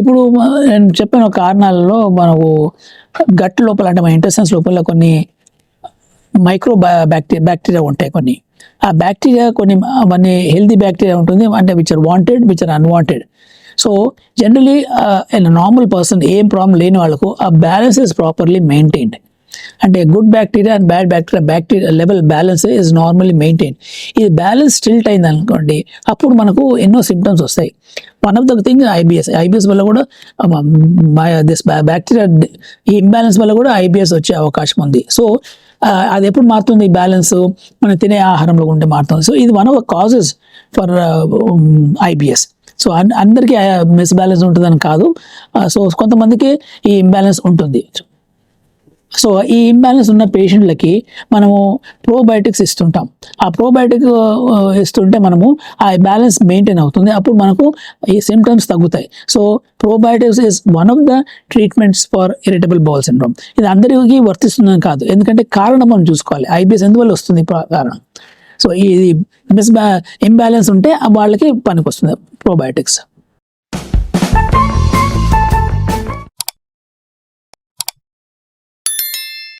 ఇప్పుడు నేను చెప్పిన కారణాలలో మనకు గట్ లోపల అంటే మన ఇంటెస్టెన్స్ లోపల కొన్ని మైక్రో బ్యాక్టీరియా బ్యాక్టీరియా ఉంటాయి కొన్ని. ఆ బ్యాక్టీరియా కొన్ని అవన్నీ హెల్దీ బ్యాక్టీరియా ఉంటుంది అంటే which are wanted which are unwanted so generally normal person ఏం ప్రాబ్లం లేని వాళ్ళకు ఆ బ్యాలెన్స్ ఇస్ ప్రాపర్లీ మెయింటైన్డ్ అంటే good bacteria and bad bacteria bacteria level balance is normally maintain ఇది బ్యాలెన్స్ స్టిల్ట్ అయింది అనుకోండి అప్పుడు మనకు ఎన్నో సిమ్టమ్స్ వస్తాయి. One of the thing IBS IBS వల్ల కూడా దిస్ బ్యాక్టీరియా ఈ ఇంబ్యాలెన్స్ వల్ల కూడా ఐబిఎస్ వచ్చే అవకాశం ఉంది. సో అది ఎప్పుడు మారుతుంది? ఈ బ్యాలెన్స్ మనం తినే ఆహారంలో ఉంటే మారుతుంది. సో ఇది one of the causes for IBS so అన్- అందరికీ మిస్ బ్యాలెన్స్ ఉంటుందని కాదు. సో కొంతమందికి ఈ ఇంబ్యాలెన్స్ ఉంటుంది. సో ఈ ఇంబ్యాలెన్స్ ఉన్న పేషెంట్లకి మనము ప్రోబయోటిక్స్ ఇస్తుంటాం. ఆ ప్రోబయోటిక్ ఇస్తుంటే మనము ఆ బ్యాలెన్స్ మెయింటైన్ అవుతుంది. అప్పుడు మనకు ఈ సిమ్టమ్స్ తగ్గుతాయి. So probiotics is one of the treatments for irritable bowel syndrome. ఇది అందరికీ వర్తిస్తుందని కాదు. ఎందుకంటే కారణం మనం చూసుకోవాలి. ఐబిఎస్ ఎందువల్ల వస్తుంది ప్ర- కారణం? సో ఇది మిస్ ఇంబ్యాలెన్స్ ఉంటే వాళ్ళకి పనికి వస్తుంది ప్రోబయోటిక్స్.